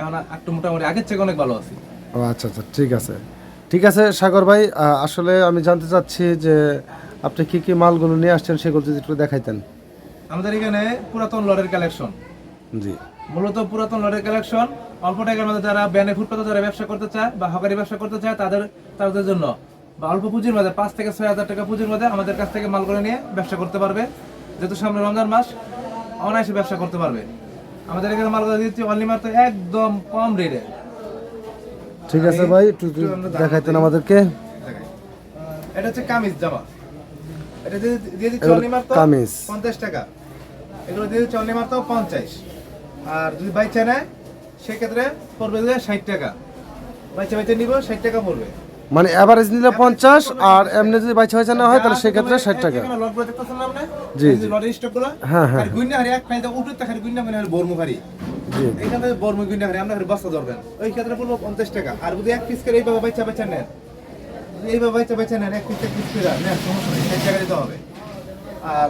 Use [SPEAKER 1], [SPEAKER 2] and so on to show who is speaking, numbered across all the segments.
[SPEAKER 1] এখন একটু মোটামুটি আগের থেকে অনেক ভালো আছি।
[SPEAKER 2] ও আচ্ছা আচ্ছা ঠিক আছে। ঠিক আছে সাগর ভাই আসলে আমি জানতে চাচ্ছি যে আপনি কি কি মালগুলো নিয়ে আসছেন সেগুলো যদি একটু দেখাইতেন।
[SPEAKER 1] আমাদের এখানে পুরাতন লরের কালেকশন
[SPEAKER 2] জি।
[SPEAKER 1] মূলত পুরাতন লরের কালেকশন অল্প টাকার মধ্যে যারা ব্যানে ফুটপাতে যারা ব্যবসা করতে চায় বা হকারি ব্যবসা করতে চায় তাদের তাদের জন্য বা অল্প পুঁজির মধ্যে পাঁচ থেকে ছয় হাজার টাকা পুঁজির মধ্যে আমাদের কাছ থেকে মাল করে নিয়ে ব্যবসা করতে পারবে। যেহেতু সামনে রমজান মাস অনায়াসে ব্যবসা করতে পারবে। আমাদের এখানে মাল করে দিচ্ছি অনলি মাত্র একদম কম রেটে
[SPEAKER 2] ঠিক আছে ভাই একটু দেখাইতেন আমাদেরকে।
[SPEAKER 1] এটা হচ্ছে কামিজ জামা। এটা দিয়ে দিচ্ছি অনলি মাত্র
[SPEAKER 2] কামিজ।
[SPEAKER 1] পঞ্চাশ টাকা। এগুলো দিয়ে দিচ্ছি অনলি মাত্র পঞ্চাশ। আর যদি বাইচা নেয় সেক্ষেত্রে পড়বে ষাট টাকা। বাইচা বাইচা নিব ষাট টাকা পড়বে।
[SPEAKER 2] মানে অ্যাভারেজ নিলে পঞ্চাশ আর এমনি যদি বাইচা বাইচা না হয় তাহলে সেক্ষেত্রে ষাট টাকা
[SPEAKER 1] না আপনি?
[SPEAKER 2] জি,
[SPEAKER 1] যে
[SPEAKER 2] জি। হ্যাঁ, হ্যাঁ।
[SPEAKER 1] আর গুইন্না হারি এক ফাইদা উঠে থাকার গুইন্না হলো বর্মু হারি।
[SPEAKER 2] জি
[SPEAKER 1] এখানে বর্মু গুইন্না হারি, আমরা হারি ধরবেন। ওই ক্ষেত্রে পড়ব 50 টাকা। আর যদি এক piece করে এইভাবে বাইচা বাইচা নেন, এইভাবে বাইচা বাইচা নেন, এক piece এক piece করে নেন, সমস্যা নেই, 60 টাকা দিতে হবে। আর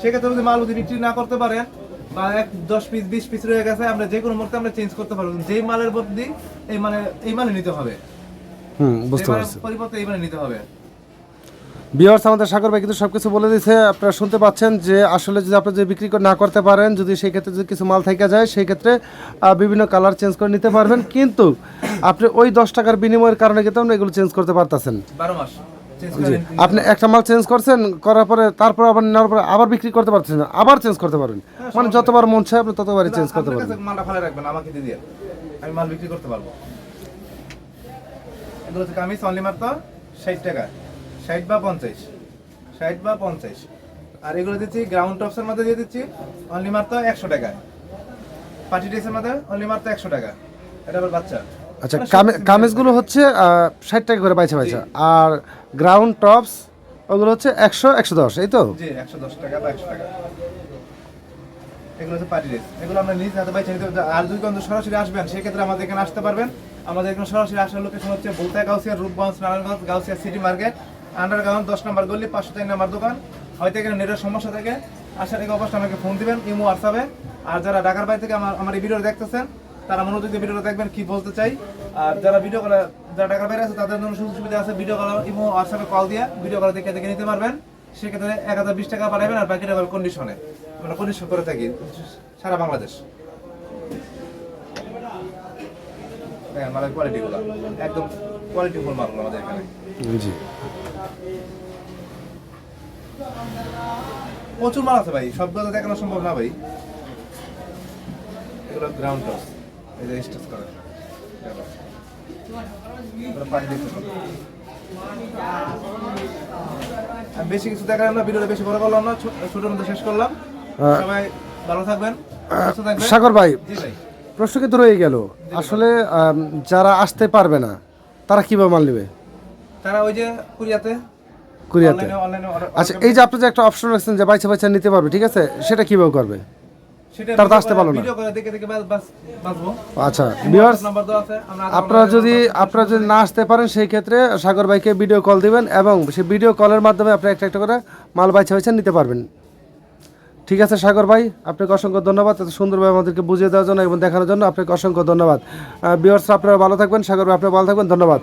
[SPEAKER 1] সেক্ষেত্রে যদি মাল যদি বিক্রি না করতে পারেন বা এক দশ পিস বিশ পিস রয়ে গেছে আমরা যে কোনো মুহূর্তে আমরা চেঞ্জ করতে পারব যে মালের বদলি এই মানে এই মালে নিতে হবে
[SPEAKER 2] হুম বুঝতে পারছি।
[SPEAKER 1] পরিবর্তে মালে নিতে হবে।
[SPEAKER 2] আমাদের সাগর ভাই কিন্তু সবকিছু বলে দিয়েছে। আপনারা শুনতে পাচ্ছেন যে আসলে যদি আপনি যদি বিক্রি করে না করতে পারেন যদি সেই ক্ষেত্রে যদি কিছু মাল থেকে যায় সেই ক্ষেত্রে বিভিন্ন কালার চেঞ্জ করে নিতে পারবেন। কিন্তু আপনি ওই দশ টাকার বিনিময়ের কারণে কিন্তু আপনি এগুলো চেঞ্জ করতে পারতেছেন।
[SPEAKER 1] বারো মাস
[SPEAKER 2] আপনি একটা মাল চেঞ্জ করছেন করার পরে তারপর আবার নেওয়ার পরে আবার বিক্রি করতে পারতেছেন না আবার চেঞ্জ করতে পারবেন মানে যতবার মন চায় আপনি ততবারই চেঞ্জ করতে পারবেন।
[SPEAKER 1] মালটা ভালো রাখবেন আমাকে দিয়ে। আমি মাল বিক্রি করতে পারব। থেকে আমি অনলি মাত্র ষাট টাকা ষাট বা পঞ্চাশ ষাট বা পঞ্চাশ। আর এগুলো দিচ্ছি গ্রাউন্ড টপসের মধ্যে দিয়ে দিচ্ছি অনলি মাত্র একশো টাকা। পার্টি ড্রেসের মধ্যে অনলি মাত্র একশো টাকা। এটা আবার বাচ্চা।
[SPEAKER 2] আচ্ছা কামে- কামিজগুলো হচ্ছে ষাট টাকা করে পাইছে পাইছে। আর গ্রাউন্ড টপস ওগুলো হচ্ছে একশো একশো দশ এই তো?
[SPEAKER 1] জি একশো দশ টাকা বা একশো টাকা। এগুলো হচ্ছে পার্টি ড্রেস। এগুলো আমরা নিজ হাতে বাইছে আর যদি সরাসরি আসবেন সেক্ষেত্রে আমাদের এখানে আসতে পারবেন। আমাদের এখানে সরাসরি আসার লোকেশন হচ্ছে বলতা Gausia, Rupganj, Narayanganj, Gausia city market underground দশ নম্বর গলি, পাঁচশো তিন নম্বর দোকান। হয়তো এখানে নেটের সমস্যা থাকে। আসার আগে অবশ্যই আমাকে ফোন দিবেন, ইমো হোয়াটসঅ্যাপে আর যারা ঢাকার বাইরে থেকে আমার আমার এই ভিডিও দেখতেছেন, তারা মনোযোগ দিয়ে ভিডিওটা দেখবেন, কি বলতে চাই। আর যারা ভিডিও কলে যারা ঢাকার বাইরে আছে, তাদের জন্য সুযোগ সুবিধা আছে ভিডিও কল ইমো হোয়াটসঅ্যাপে কল দিয়ে ভিডিও কল দেখে দেখে নিতে পারবেন। সেক্ষেত্রে এক হাজার বিশ টাকা পাঠাবেন আর বাকিটা কন্ডিশনে আমরা কন্ডিশন করে থাকি সারা বাংলাদেশ। দেখেন মালের কোয়ালিটিগুলো একদম কোয়ালিটিফুল মালগুলো আমাদের এখানে।
[SPEAKER 2] জি।
[SPEAKER 1] প্রচুর মাল আছে ভাই সবগুলো তো দেখানো সম্ভব না ভাই। এগুলো গ্রাউন্ড টস এই যে স্টেজ করে। আমি বেশি কিছু দেখালাম না ভিডিওটা বেশি বড় করলাম না ছো- ছোটোর মধ্যে শেষ করলাম। সবাই ভালো থাকবেন।
[SPEAKER 2] সাগর ভাই
[SPEAKER 1] জি ভাই।
[SPEAKER 2] প্রশ্ন কিন্তু রয়ে গেল। আসলে যারা আসতে পারবে না তারা কীভাবে মাল নেবে?
[SPEAKER 1] তারা ওই যে কুরিয়াতে?
[SPEAKER 2] কুরিয়াতে। আচ্ছা এই যে আপনি যে একটা অপশন রাখছেন যে বাইচা বাইচা নিতে পারবে ঠিক আছে? সেটা কীভাবে করবে? তারা তো আসতে পারল না। আচ্ছা ভিউয়ার্স আপনারা যদি আপনারা যদি না আসতে পারেন সেই ক্ষেত্রে সাগর ভাইকে ভিডিও কল দিবেন এবং সেই ভিডিও কলের মাধ্যমে আপনি একটা একটা করে মাল বাইচা বাইচা নিতে পারবেন। ঠিক আছে, সাগর ভাই, আপনাকে অসংখ্য ধন্যবাদ। এত সুন্দরভাবে আমাদেরকে বুঝিয়ে দেওয়ার জন্য এবং দেখানোর জন্য আপনাকে অসংখ্য ধন্যবাদ। ভিউয়ার্স আপনারা ভালো থাকবেন। সাগর ভাই, আপনারা ভালো থাকবেন। ধন্যবাদ।